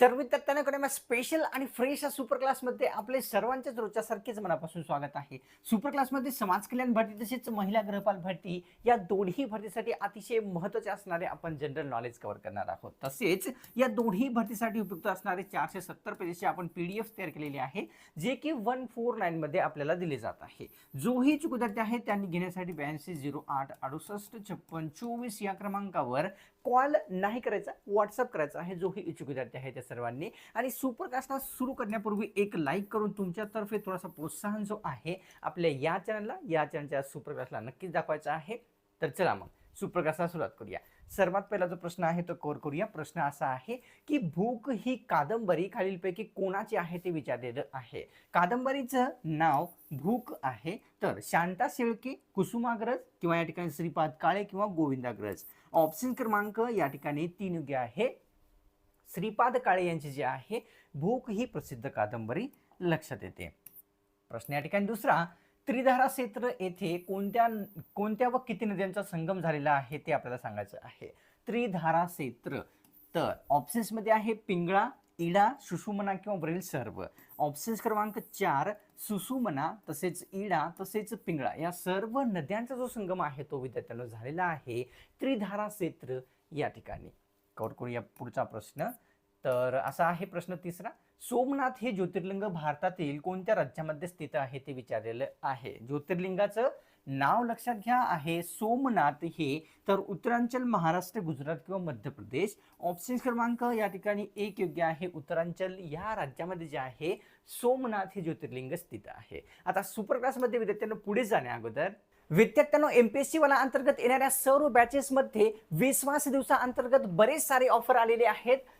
तर विद्यार्थ्यांकडे मग स्पेशल आणि फ्रेश या सुपर क्लासमध्ये आपले सर्वांच्याच रोजच्यासारखेच मनापासून स्वागत आहे. सुपर क्लासमध्ये समाज कल्याण भरती तसेच महिला गृहपाल भरती या दोन्ही भरतीसाठी अतिशय महत्त्वाचे असणारे आपण जनरल नॉलेज कव्हर करणार आहोत. तसेच या दोन्ही भरतीसाठी उपयुक्त असणारे चारशे सत्तर पेजेसचे आपण पी डी एफ तयार केलेले आहे जे की वन फोर नाईनमध्ये आपल्याला दिले जात आहे. जोही इच्छुक विद्यार्थी आहे त्यांनी घेण्यासाठी ब्याऐंशी झिरो आठ अडुसष्ट छप्पन चोवीस या क्रमांकावर कॉल नाही करायचा व्हॉट्सअप करायचा आहे जोही इच्छुक विद्यार्थी आहे त्या सर्वांनी. आणि सुपरकास्टला सुरू करण्यापूर्वी एक लाईक करून तुमच्यातर्फे थोडासा प्रोत्साहन जो आहे आपल्या या चॅनलला या चॅनलच्या सुपरकास्टला नक्कीच दाखवायचा आहे. तर चला मग सुपरकास्टला सुरुवात करूया. सर्वात पहिला जो प्रश्न आहे तो कोर करूया. प्रश्न असा आहे की भूक ही कादंबरी खालीलपैकी कोणाची आहे ते विचारलेलं आहे. कादंबरीचं नाव भूक आहे. तर शांता शेळके कुसुमाग्रज किंवा या ठिकाणी श्रीपाद काळे किंवा गोविंदाग्रज. ऑप्शन क्रमांक या ठिकाणी तीन योग्य आहे. श्रीपाद काळे यांची जी आहे भूक ही प्रसिद्ध कादंबरी लक्षात येते. प्रश्न या ठिकाणी दुसरा त्रिधारा क्षेत्र येथे कोणत्या कोणत्या व किती नद्यांचा संगम झालेला आहे ते आपल्याला सांगायचं आहे. त्रिधारा क्षेत्र तर ऑप्शन्समध्ये आहे पिंगळा इडा सुषुमना किंवा ब्रेल सर्व. ऑप्शन्स क्रमांक चार सुसुमना तसेच इडा तसेच पिंगळा. या सर्व नद्यांचा जो संगम आहे तो विद्यार्थ्यांना झालेला आहे. त्रिधारा क्षेत्र या ठिकाणी. कवर करूया पुढचा प्रश्न. तर असा आहे प्रश्न तिसरा. सोमनाथ हे ज्योतिर्लिंग भारतातील कोणत्या राज्यामध्ये स्थित आहे ते विचारलेलं आहे. ज्योतिर्लिंगाचं नाव लक्षात घ्या आहे सोमनाथ हे. तर उत्तरांचल महाराष्ट्र गुजरात किंवा मध्य प्रदेश. ऑप्शन क्रमांक या ठिकाणी एक योग्य आहे. उत्तरांचल या राज्यामध्ये जे आहे सोमनाथ हे ज्योतिर्लिंग स्थित आहे. आता सुपर क्लासमध्ये विद्यार्थ्यांना पुढे जाण्या अगोदर. विद्यार्थ्यांनो एम पी एस सी वाला अंतर्गत येणाऱ्या सर्व बॅचेसमध्ये विश्वास दिवसा अंतर्गत बरेच सारे ऑफर आलेले आहेत.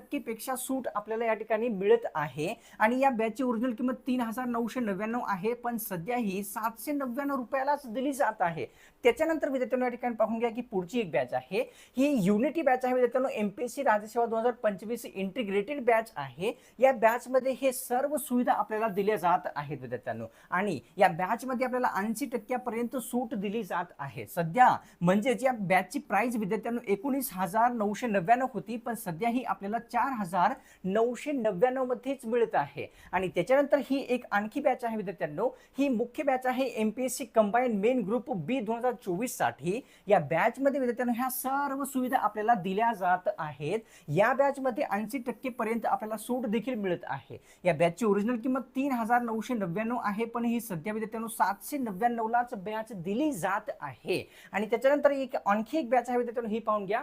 पेक्षा सूट आपल्याला या ठिकाणी मिळत आहे. आणि या बॅचची ओरिजिनल किंमत तीन हजार नऊशे नव्याण्णव आहे. पण सध्या ही सातशे नव्याण्णव रुपयालाच दिली जात आहे. त्याच्यानंतर विद्यार्थ्यांनो या ठिकाणी पाहून घ्या की पुढची एक बॅच आहे. ही युनिटी बॅच आहे विद्यार्थ्यांनो. एम पी एस सी राज्यसेवा दोन हजार पंचवीस इंटिग्रेटेड बॅच आहे. या बॅचमध्ये हे सर्व सुविधा आपल्याला दिल्या जात आहेत विद्यार्थ्यांनो. आणि या बॅचमध्ये आपल्याला ऐंशी टक्क्यापर्यंत सूट दिली जात आहे. सध्या म्हणजेच या बॅचची प्राइस विद्यार्थ्यांनो एकोणीस हजार नऊशे नव्याण्णव होती पण सध्या ही आपल्याला चार हजार नऊशे नव्याण्णव मध्येच मिळत आहे. आणि त्याच्यानंतर ही एक आणखी बॅच आहे विद्यार्थ्यांनो. ही मुख्य बॅच आहे M P S C combine main group B दोन हजार चोवीससाठी या बॅच मध्ये ह्या सर्व सुविधा आपल्याला दिल्या जात आहेत. या बॅच मध्ये ऐंशी टक्केपर्यंत आपल्याला सूट देखील मिळत आहे. या बॅचची ओरिजिनल किंमत तीन हजार नऊशे नव्याण्णव आहे पण ही सध्या विद्यार्थ्यांना सातशे नव्याण्णवलाच बॅच दिली जात आहे. आणि त्याच्यानंतर एक आणखी एक बॅच आहे विद्यार्थ्यांना ही पाहून घ्या.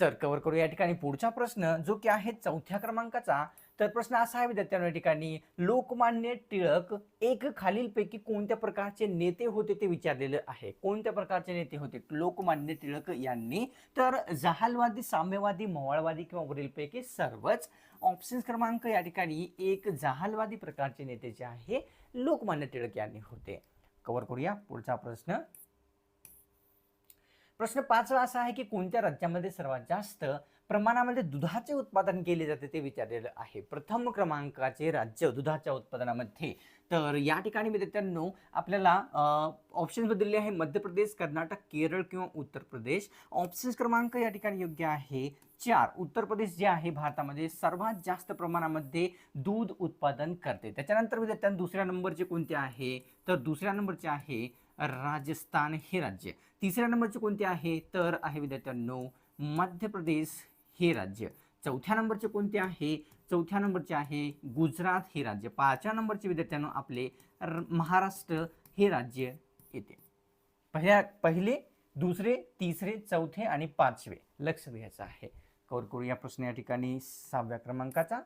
तर कव्हर करू या ठिकाणी. पुढचा प्रश्न जो की आहे चौथ्या क्रमांकाचा तर प्रश्न असा आहे विद्यार्थ्यांनो या ठिकाणी लोकमान्य टिळक एक खालीलपैकी कोणत्या प्रकारचे नेते होते ते विचारलेलं आहे. कोणत्या प्रकारचे नेते होते? लोकमान्य टिळक यांनी. तर जहालवादी साम्यवादी मवाळवादी किंवा वरीलपैकी सर्वच. ऑप्शन क्रमांक या ठिकाणी एक जहालवादी प्रकारचे नेते जे आहे लोकमान्य टिळक यांनी होते. कव्हर करूया पुढचा प्रश्न. प्रश्न पाचवा असा आहे की कोणत्या राज्यामध्ये सर्वात जास्त प्रमाणामध्ये दुधाचे उत्पादन केले जाते ते विचारलेलं आहे. प्रथम क्रमांकाचे राज्य दुधाच्या उत्पादनामध्ये. तर या ठिकाणी विद्यार्थ्यांनो आपल्याला ऑप्शन दिलेले आहे. मध्य प्रदेश कर्नाटक केरळ किंवा उत्तर प्रदेश. ऑप्शन्स क्रमांक या ठिकाणी योग्य आहे. चार उत्तर प्रदेश जे आहे भारतामध्ये सर्वात जास्त प्रमाणामध्ये दूध उत्पादन करते. त्याच्यानंतर विद्यार्थ्यांना दुसऱ्या नंबरचे कोणते आहे? तर दुसऱ्या नंबरचे आहे राजस्थान हे राज्य. तिसऱ्या नंबरचे कोणते आहे? तर आहे विद्यार्थ्यांनो मध्य प्रदेश हे राज्य. चौथ्या नंबरचे कोणते आहे? चौथ्या नंबरचे आहे गुजरात हे राज्य. पाचव्या नंबरचे विद्यार्थ्यांनो आपले महाराष्ट्र हे राज्य येते. पहिल्या पहिले दुसरे तिसरे चौथे आणि पाचवे. लक्ष द्यायचं आहे. कवर करू या प्रश्न या ठिकाणी सहाव्या क्रमांकाचा.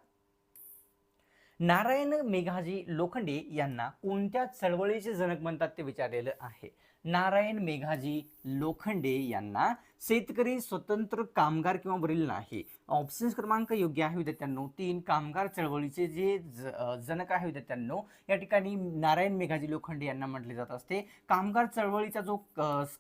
नारायण मेघाजी लोखंडे यांना कोणत्या चळवळीचे जनक म्हणतात ते विचारलेलं आहे? नारायण मेघाजी लोखंडे यांना शेतकरी स्वतंत्र कामगार किंवा वरील नाही. ऑप्शन्स क्रमांक योग्य आहे विद्यार्थ्यांनो. तीन कामगार चळवळीचे जे ज- जनक आहे विद्यार्थ्यांनो या ठिकाणी नारायण मेघाजी लोखंडे यांना म्हटले जात असते. कामगार चळवळीचा जो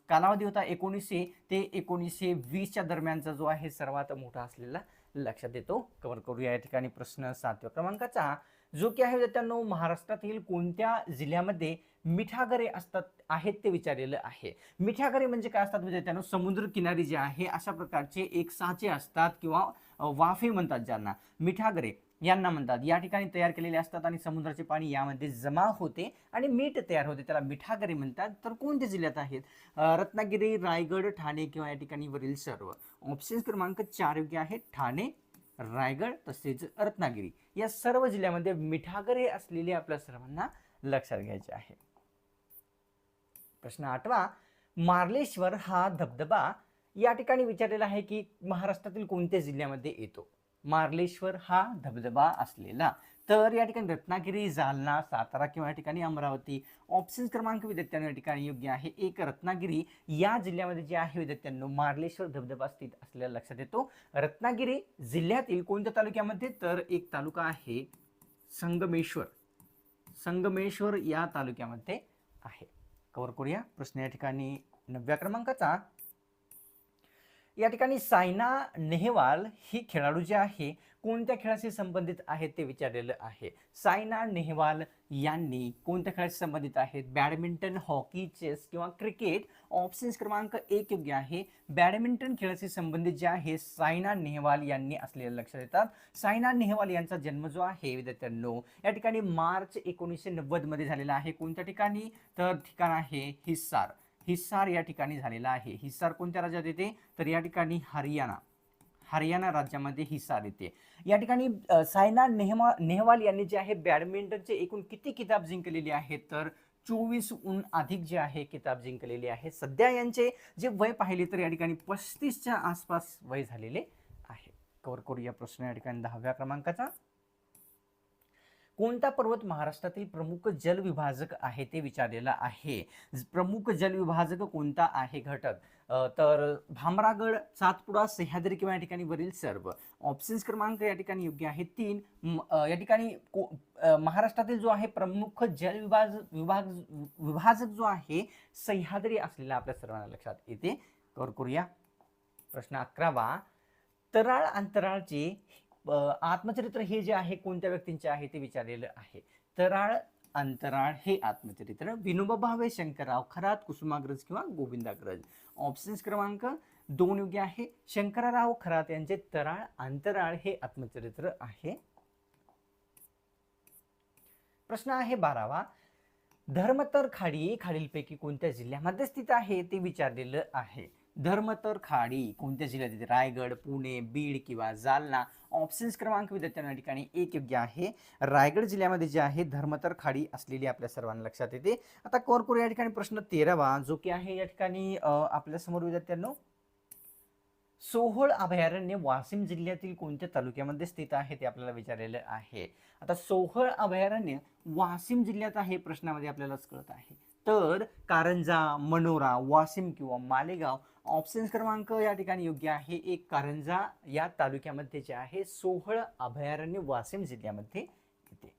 कालावधी होता एकोणीसशे ते एकोणीसशे वीसच्या दरम्यानचा जो आहे सर्वात मोठा असलेला लक्षात येतो. कव्हर करूया या ठिकाणी प्रश्न सातव्या क्रमांकाचा. जो की आहे त्यांना महाराष्ट्रातील कोणत्या जिल्ह्यामध्ये मिठागरे असतात आहेत ते विचारलेलं आहे. मिठागरे म्हणजे काय असतात म्हणजे विद्यार्थ्यांनो समुद्र किनारी जे आहे अशा प्रकारचे एक साचे असतात किंवा वाफे म्हणतात ज्यांना. मिठागरे यांना म्हणतात. या ठिकाणी तयार केलेले असतात आणि समुद्राचे पाणी यामध्ये जमा होते आणि मीठ तयार होते. त्याला मिठागरे म्हणतात. तर कोणत्या जिल्ह्यात आहेत? रत्नागिरी रायगड ठाणे किंवा या ठिकाणी वरील सर्व. ऑप्शन क्रमांक चार योग्य आहे ठाणे रायगड तसेच रत्नागिरी या सर्व जिल्ह्यामध्ये मिठागरे असलेले आपल्या सर्वांना लक्षात घ्यायचे आहे. प्रश्न आठवा मार्लेश्वर हा धबधबा या ठिकाणी विचारलेला आहे की महाराष्ट्रातील कोणत्या जिल्ह्यामध्ये येतो? मार्लेश्वर हा धबधबा असलेला तर या ठिकाणी रत्नागिरी जालना सातारा किंवा या ठिकाणी अमरावती ऑप्शन क्रमांक विद्यार्थ्यांना या ठिकाणी योग्य आहे. एक रत्नागिरी या जिल्ह्यामध्ये जे आहे विद्यार्थ्यांनो मार्लेश्वर धबधबा स्थित असलेला लक्षात येतो. रत्नागिरी जिल्ह्यातील कोणत्या तालुक्यामध्ये? तर एक तालुका आहे संगमेश्वर. संगमेश्वर या तालुक्यामध्ये आहे. कवर करूया प्रश्न या ठिकाणी नवव्या क्रमांकाचा. या ठिकाणी सायना नेहवाल ही खेळाडू जे आहे कोणत्या खेळाशी संबंधित आहेत ते विचारलेलं आहे? सायना नेहवाल यांनी कोणत्या खेळाशी संबंधित आहेत? बॅडमिंटन हॉकी चेस किंवा क्रिकेट? ऑप्शन्स क्रमांक एक योग्य आहे. बॅडमिंटन खेळाशी संबंधित जे आहे सायना नेहवाल यांनी असलेलं लक्षात येतात सायना नेहवाल यांचा जन्म जो आहे विद्यार्थ्यांनो या ठिकाणी मार्च एकोणीसशे नव्वदमध्ये झालेला आहे. कोणत्या ठिकाणी? तर ठिकाण आहे हिस्सार हिस्सार या ठिकाणी झालेला आहे. हिस्सार कोणत्या राज्यात येते? तर या ठिकाणी हरियाणा. हरियाणा राज्यामध्ये हिसार येते. या ठिकाणी सायना नेहमा नेहवाल यांनी जे आहे बॅडमिंटनचे एकूण किती किताब जिंकलेले आहेत? तर चोवीस अधिक जे आहे किताब जिंकलेले आहे सध्या यांचे जे वय पाहिले तर या ठिकाणी पस्तीसच्या आसपास वय झालेले आहे. कवर करूया प्रश्न या ठिकाणी दहाव्या क्रमांकाचा. कोणता पर्वत महाराष्ट्रातील प्रमुख जलविभाजक आहे ते विचारलेलं आहे? प्रमुख जलविभाजक कोणता आहे घटक? तर भामरागड सातपुडा सह्याद्री किंवा या ठिकाणी वरील सर्व. ऑप्शन्स क्रमांक या ठिकाणी योग्य आहे. तीन म- या ठिकाणी को- महाराष्ट्रातील जो आहे प्रमुख जलविभाज विभाग विभाजक जो आहे सह्याद्री असलेला आपल्या सर्वांना लक्षात येते. कवर करूया. प्रश्न अकरावा. तराळ अंतराळचे आत्मचरित्र हे जे आहे कोणत्या व्यक्तींचे आहे ते विचारलेलं आहे. तराळ अंतराळ हे आत्मचरित्र. विनोबा भावे शंकरराव खरात कुसुमाग्रज किंवा गोविंदाग्रज. ऑप्शन्स क्रमांक दोन योग्य आहे. शंकरराव खरात यांचे तराळ अंतराळ हे आत्मचरित्र आहे. प्रश्न आहे बारावा. धर्मतर खाडी खालीलपैकी कोणत्या जिल्ह्यामध्ये स्थित आहे ते विचारलेलं आहे. धर्मतर खाडी. कोणत्या जिल्ह्यात येते? रायगड पुणे बीड किंवा जालना. ऑप्शन्स क्रमांक विद्यार्थ्यांना ठिकाणी. एक योग्य आहे. रायगड जिल्ह्यामध्ये जे आहे धर्मतर खाडी असलेली आपल्या सर्वांना लक्षात येते. आता कवर या ठिकाणी प्रश्न तेरावा. जो की आहे या ठिकाणी आपल्यासमोर विद्यार्थ्यांनो सोहळ अभयारण्य वाशिम जिल्ह्यातील कोणत्या तालुक्यामध्ये स्थित आहे ते आपल्याला विचारलेलं आहे. आता सोहळ अभयारण्य वाशिम जिल्ह्यात आहे प्रश्नामध्ये आपल्यालाच कळत आहे. तर कारंजा मनोरा वाशिम किंवा मालेगाव ऑप्शन क्रमांक या ठिकाणी योग्य आहे. एक कारंजा या तालुक्यामध्ये जे आहे सोहळ अभयारण्य वाशिम जिल्ह्यामध्ये येते.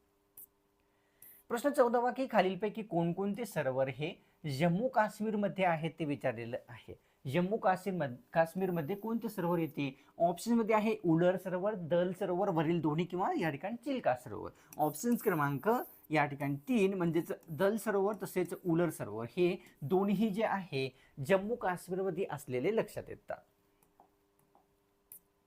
प्रश्न चौदावा की खालीलपैकी कोणकोणते सरोवर हे जम्मू काश्मीरमध्ये आहेत ते विचारलेलं आहे. जम्मू काश्मीर काश्मीरमध्ये कोणते सरोवर येते? ऑप्शनमध्ये आहे उलर सरोवर दल सरोवर वरील दोन्ही किंवा या ठिकाणी चिल्का सरोवर. ऑप्शन्स क्रमांक या ठिकाणी तीन म्हणजेच दल सरोवर तसेच उलर सरोवर हे दोन्ही जे आहे जम्मू काश्मीरमध्ये असलेले लक्षात येतात.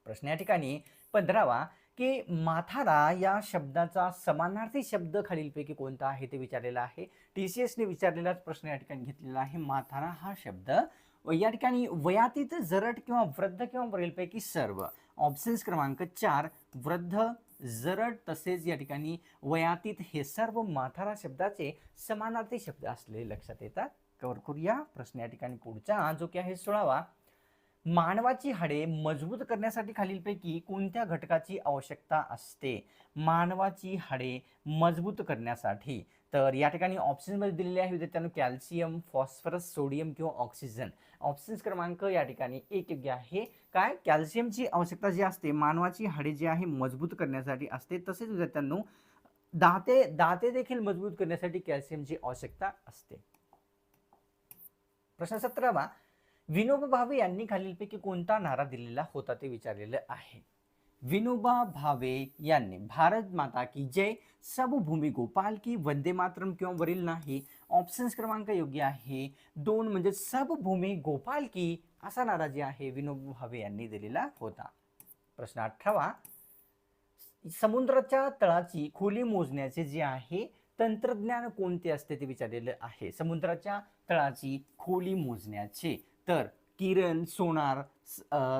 प्रश्न या ठिकाणी पंधरावा की माथारा या शब्दाचा समानार्थी शब्द खालीलपैकी कोणता आहे ते विचारलेला आहे. टी सी एसने विचारलेलाच प्रश्न या ठिकाणी घेतलेला आहे. माथारा हा शब्द या ठिकाणी वयातीत जरट किंवा वृद्ध किंवा वरीलपैकी सर्व. ऑप्शन्स क्रमांक चार वृद्ध जरट तसेच या ठिकाणी वयातीत हे सर्व माथारा शब्दाचे समानार्थी शब्द असलेले लक्षात येतात. कवर करूया. प्रश्न या ठिकाणी पुढचा जो की आहे सोळावा. मानवाची हाडे मजबूत करण्यासाठी खालीलपैकी कोणत्या घटकाची आवश्यकता असते? मानवाची हाडे मजबूत करण्यासाठी. तर या ठिकाणी ऑप्शनमध्ये दिलेले आहे विद्यार्थ्यांनो कॅल्शियम फॉस्फरस सोडियम किंवा ऑक्सिजन. ऑप्शन्स क्रमांक या ठिकाणी एक योग्य आहे. काय? कॅल्शियमची आवश्यकता जी असते मानवाची हाडे जी आहे मजबूत करण्यासाठी असते. तसेच विद्यार्थ्यांनो दाते दाते देखील मजबूत करण्यासाठी कॅल्शियमची आवश्यकता असते. प्रश्न सतरावा विनोबा भावे यांनी खालीलपैकी कोणता नारा दिलेला होता ते विचारलेलं आहे. विनोबा भावे यांनी भारत माता की जय सब भूमी गोपाल की वंदे मातरम किंवा वरील नाही? ऑप्शन्स क्रमांक योग्य आहे. दोन म्हणजे सब भूमी गोपाल की असा नारा जे आहे विनोबा भावे यांनी दिलेला होता. प्रश्न अठरावा. समुद्राच्या तळाची खोली मोजण्याचे जे आहे तंत्रज्ञान कोणते असते ते विचारलेलं आहे. समुद्राच्या तळाची खोली मोजण्याचे. तर किरण सोनार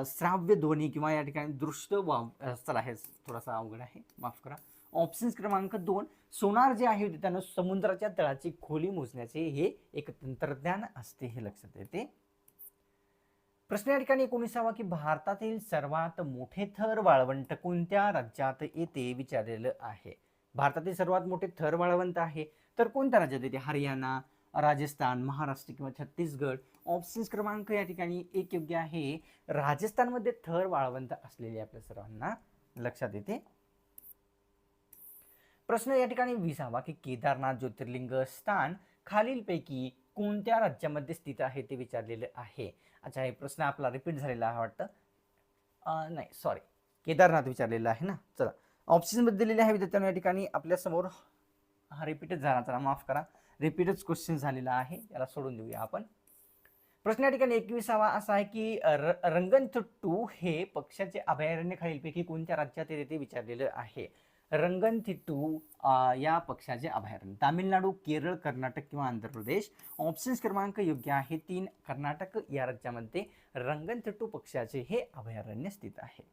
श्राव्य ध्वनी किंवा या ठिकाणी दृष्ट वाव अ, चला हे थोडासा अवघड आहे माफ करा. ऑप्शन्स क्रमांक दोन सोनार जे आहे त्यानं समुद्राच्या तळाची खोली मोजण्याचे हे एक तंत्रज्ञान असते हे लक्षात येते. प्रश्न या ठिकाणी एकोणीसावा की भारतातील सर्वात मोठे थर वाळवंट कोणत्या राज्यात येते विचारलेलं आहे. भारतातील सर्वात मोठे थर वाळवंट आहे तर कोणत्या राज्यात येते? हरियाणा राजस्थान महाराष्ट्र किंवा छत्तीसगड. ऑप्शन्स क्रमांक या ठिकाणी एक योग्य आहे. राजस्थानमध्ये थर वाळवंत असलेले आपल्या सर्वांना लक्षात येते. प्रश्न या ठिकाणी विसावा की केदारनाथ ज्योतिर्लिंग स्थान खालीलपैकी कोणत्या राज्यामध्ये स्थित आहे ते विचारलेले आहे? अच्छा हे प्रश्न आपला रिपीट झालेला आहे वाटतं. नाही सॉरी केदारनाथ विचारलेला आहे ना? चला. ऑप्शनमध्ये दिलेले आहे विद्यार्थ्यांना या ठिकाणी आपल्यासमोर हा रिपीटच झाला. चला माफ करा. रिपीटच क्वेश्चन झालेला आहे. याला सोडून देऊया आपण. प्रश्न या ठिकाणी एकविसावा असा आहे की र रंगनथिट्टू हे पक्षाचे अभयारण्य खालीलपैकी कोणत्या राज्यात येते ते विचारलेलं आहे. रंगनथिट्टू या पक्षाचे अभयारण्य. तामिळनाडू केरळ कर्नाटक किंवा आंध्र प्रदेश ऑप्शन्स क्रमांक योग्य आहे तीन. कर्नाटक या राज्यामध्ये रंगनथिट्टू पक्षाचे हे अभयारण्य स्थित आहे.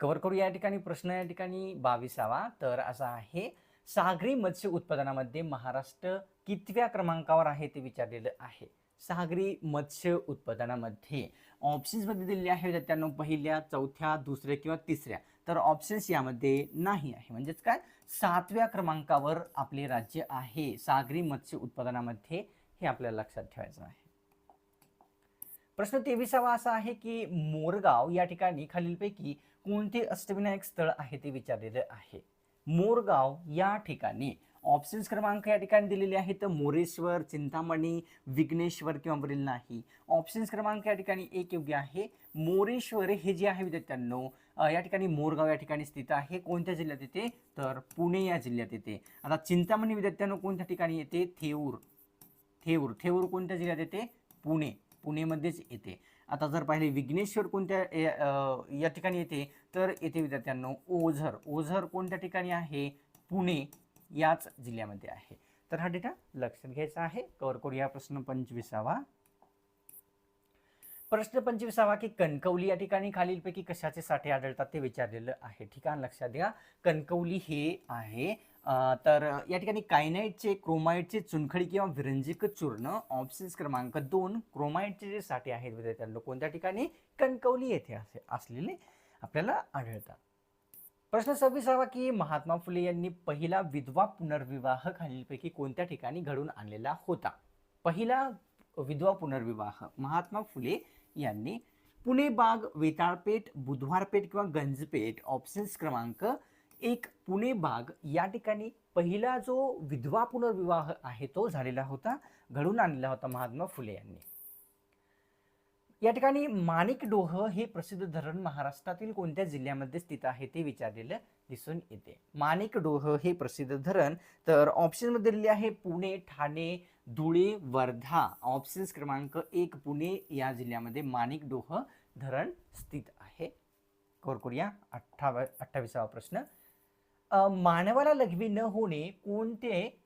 कव्हर करू या ठिकाणी प्रश्न या ठिकाणी बावीसावा. तर असा आहे सागरी मत्स्य उत्पादनामध्ये महाराष्ट्र कितव्या क्रमांकावर आहे ते विचारलेलं आहे. सागरी मत्स्य उत्पादनामध्ये ऑप्शन्समध्ये दिलेले आहे त्यांना पहिल्या चौथ्या दुसऱ्या किंवा तिसऱ्या. तर ऑप्शन्स यामध्ये नाही आहे. म्हणजेच काय? सातव्या क्रमांकावर आपले राज्य आहे. सागरी मत्स्य उत्पादनामध्ये हे आपल्याला लक्षात ठेवायचं आहे. प्रश्न तेविसावा असा आहे की मोरगाव या ठिकाणी खालीलपैकी कोणते अष्टविनायक स्थळ आहे ते विचारलेलं आहे. मोरगाव या ठिकाणी. ऑप्शन्स क्रमांक या ठिकाणी दिलेले आहेत. मोरेश्वर चिंतामणी विघ्नेश्वर किंवा वरील नाही. ऑप्शन्स क्रमांक या ठिकाणी एक योग्य आहे. मोरेश्वर हे जे आहे विद्यार्थ्यांनो या ठिकाणी मोरगाव या ठिकाणी स्थित आहे. कोणत्या जिल्ह्यात येते? तर पुणे या जिल्ह्यात येते. आता चिंतामणी विद्यार्थ्यांनो कोणत्या ठिकाणी येते? थेऊर. थेऊर. थेऊर कोणत्या जिल्ह्यात येते? पुणे. पुणेमध्येच येते. आता जर पाहिले विघ्नेश्वर कोणत्या ए- या ठिकाणी येते तर येथे विद्यार्थ्यांनो ओझर. ओझर कोणत्या ठिकाणी आहे? पुणे याच जिल्ह्यामध्ये आहे. तर हा डेटा लक्षात घ्यायचा आहे. कवर करूया प्रश्न पंचवीसावा. प्रश्न पंचवीसावा की कणकवली या ठिकाणी खालीलपैकी कशाचे साठे आढळतात ते विचारलेलं आहे. ठिकाण लक्षात घ्या. कणकवली हे आहे तर या ठिकाणी कायनाईटचे क्रोमाईटचे चुनखडी किंवा विरंजिक चूर्ण ऑप्शन्स क्रमांक दोन क्रोमाईटचे जे साठे आहेत म्हणजे विद्यार्थ्यांना कोणत्या ठिकाणी? कणकवली येथे असे असलेले आपल्याला आढळतात. प्रश्न सव्वीसावा की महात्मा फुले यांनी पहिला विधवा पुनर्विवाह खालीलपैकी कोणत्या ठिकाणी घडून आणलेला होता? पहिला विधवा पुनर्विवाह महात्मा फुले यांनी पुणे बाग वेताळपेठ बुधवारपेठ किंवा गंजपेठ ऑप्शन्स क्रमांक एक पुणे बाग या ठिकाणी पहिला जो विधवा पुनर्विवाह आहे तो झालेला होता घडून आणलेला होता महात्मा फुले यांनी. या ठिकाणी माणिकडोह हे प्रसिद्ध धरण महाराष्ट्रातील कोणत्या जिल्ह्यामध्ये स्थित आहे ते विचारलेलं दिसून येते. माणिकडोह हे प्रसिद्ध धरण तर ऑप्शनमध्ये दिलेले आहे पुणे ठाणे धुळे वर्धा. ऑप्शन्स क्रमांक एक पुणे या जिल्ह्यामध्ये माणिकडोह धरण स्थित आहे. कोरकोरिया करूया अठ्ठावा अठ्ठावीसावा प्रश्न. मानवाला लघवी न होणे कोणते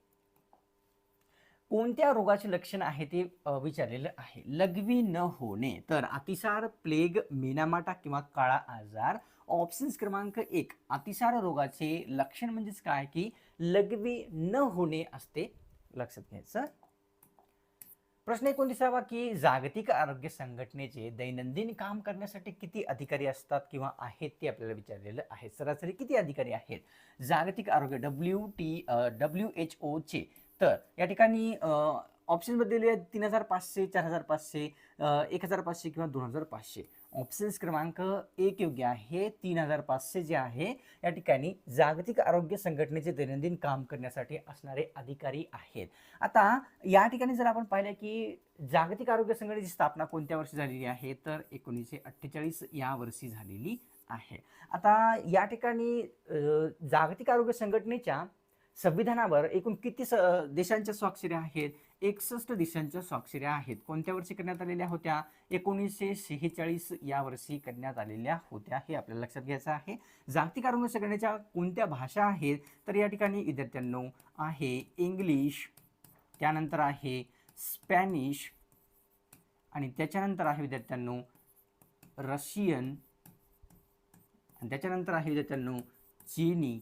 कोणत्या रोगाचे लक्षण आहे ते विचारलेलं आहे. लघवी न होणे. तर अतिसार प्लेग मेनामाटा किंवा काळा आजार. ऑप्शन्स क्रमांक एक अतिसार रोगाचे लक्षण म्हणजेच काय? की लघवी न होणे असते. लक्षात घ्यायचं. प्रश्न एकोणतीसावा की जागतिक आरोग्य संघटनेचे दैनंदिन काम करण्यासाठी किती अधिकारी असतात किंवा आहेत ते आपल्याला विचारलेलं आहे. सरासरी किती अधिकारी आहेत? जागतिक आरोग्य डब्ल्यू टी डब्ल्यू एच ओचे तर या ठिकाणी ऑप्शनमध्ये दिले आहेत तीन हजार पाचशे चार हजार पाचशे एक हजार पाचशे किंवा दोन हजार पाचशे. ऑप्शन्स क्रमांक एक योग्य आहे तीन हजार पाचशे जे आहे या ठिकाणी जागतिक आरोग्य संघटनेचे दैनंदिन काम करण्यासाठी असणारे अधिकारी आहेत. आता या ठिकाणी जर आपण पाहिलं की जागतिक आरोग्य संघटनेची स्थापना कोणत्या वर्षी झालेली आहे तर एकोणीसशे अठ्ठेचाळीस या वर्षी झालेली आहे. आता या ठिकाणी जागतिक आरोग्य संघटनेच्या संविधानावर एकूण किती स देशांच्या स्वाक्षऱ्या आहेत एकसष्ट देशांच्या स्वाक्षऱ्या आहेत. कोणत्या वर्षी करण्यात आलेल्या होत्या? एकोणीसशे शेहेचाळीस या वर्षी करण्यात आलेल्या होत्या हे आपल्याला लक्षात घ्यायचं आहे. जागतिक आरोग्य संघटनेच्या कोणत्या भाषा आहेत? तर या ठिकाणी विद्यार्थ्यांनो आहे इंग्लिश त्यानंतर आहे स्पॅनिश आणि त्याच्यानंतर आहे विद्यार्थ्यांनो रशियन आणि त्याच्यानंतर आहे विद्यार्थ्यांनो चीनी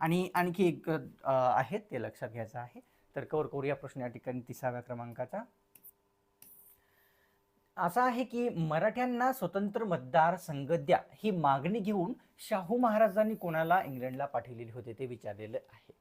आणि आणखी एक आहे आहेत ते लक्षात घ्यायचं आहे. तर कवर करूया प्रश्न या ठिकाणी तिसाव्या क्रमांकाचा. असा आहे की मराठ्यांना स्वतंत्र मतदार संघ द्या ही मागणी घेऊन शाहू महाराजांनी कोणाला इंग्लंडला पाठवलेली होते ते विचारलेलं आहे.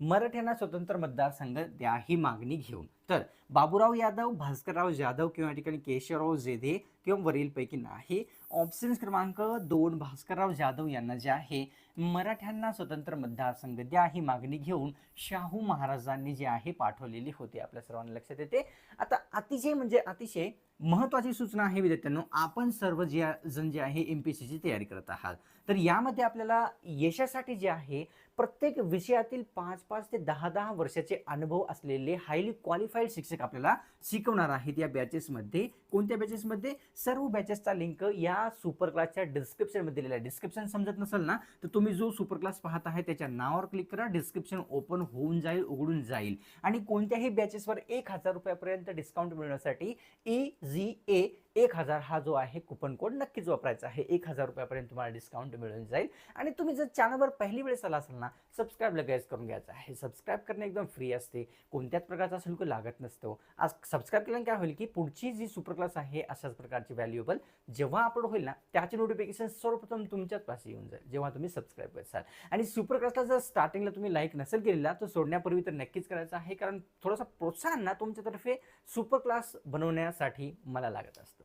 मराठ्यांना स्वतंत्र मतदारसंघ द्या ही मागणी घेऊन. तर बाबूराव यादव भास्करराव जाधव किंवा या ठिकाणी केशवराव जेधे किंवा वरीलपैकी नाही ऑप्शन्स क्रमांक दोन भास्करराव जाधव यांना जे आहे मराठ्यांना स्वतंत्र मतदारसंघ द्या ही मागणी घेऊन शाहू महाराजांनी जे आहे पाठवलेली होती. आपल्या सर्वांना लक्षात येते. आता अतिशय म्हणजे अतिशय महत्वाची सूचना आहे विद्यार्थ्यांनो आपण सर्व जे जण जे आहे एम पी सीची तयारी करत आहात. तर यामध्ये आपल्याला यशासाठी जे आहे प्रत्येक विषयातील पाच पाच ते दहा दहा वर्षाचे अनुभव असलेले हायली क्वालिफाईड शिक्षक आपल्याला शिकवणार आहेत या बॅचेसमध्ये कोणत्या बॅचेसमध्ये सर्व बॅचेसचा लिंक या सुपर क्लासच्या डिस्क्रिप्शनमध्ये दिलेला आहे. डिस्क्रिप्शन समजत नसेल ना तर तुम्ही जो सुपर क्लास पाहत आहे त्याच्या नावावर क्लिक करा. डिस्क्रिप्शन ओपन होऊन जाईल उघडून जाईल. आणि कोणत्याही बॅचेसवर एक हजार रुपयापर्यंत डिस्काउंट मिळवण्यासाठी ई जी ए एक हजार हा जो आहे कुपन कोड नक्कीच वापरायचा आहे. एक हजार रुपयापर्यंत तुम्हाला डिस्काउंट मिळून जाईल. आणि तुम्ही जर चॅनलवर पहिली वेळेस आला असाल ना सबस्क्राईब लगेच करून घ्यायचं आहे. सबस्क्राईब करणे एकदम फ्री असते. कोणत्याच प्रकारचा शुल्क लागत नसतो. आज सबस्क्राईब केल्याने काय होईल की पुढची जी सुपर क्लास आहे अशाच प्रकारची व्हॅल्युएबल जेव्हा अपलोड होईल ना त्याचे नोटिफिकेशन सर्वप्रथम तुमच्याच पाशी येऊन जाईल जेव्हा तुम्ही सबस्क्राईब करसाल आणि सुपर क्लासला जर स्टार्टिंगला तुम्ही लाईक नसेल केलेला तर सोडण्यापूर्वी तर नक्कीच करायचं आहे. कारण थोडासा प्रोत्साहन ना तुमच्यातर्फे सुपर क्लास बनवण्यासाठी मला लागत असतं.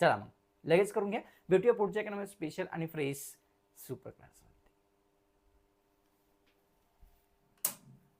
चला मग. लगेच करून घ्या. भेटूया पुढच्या एका स्पेशल आणि फ्रेश सुपर क्लास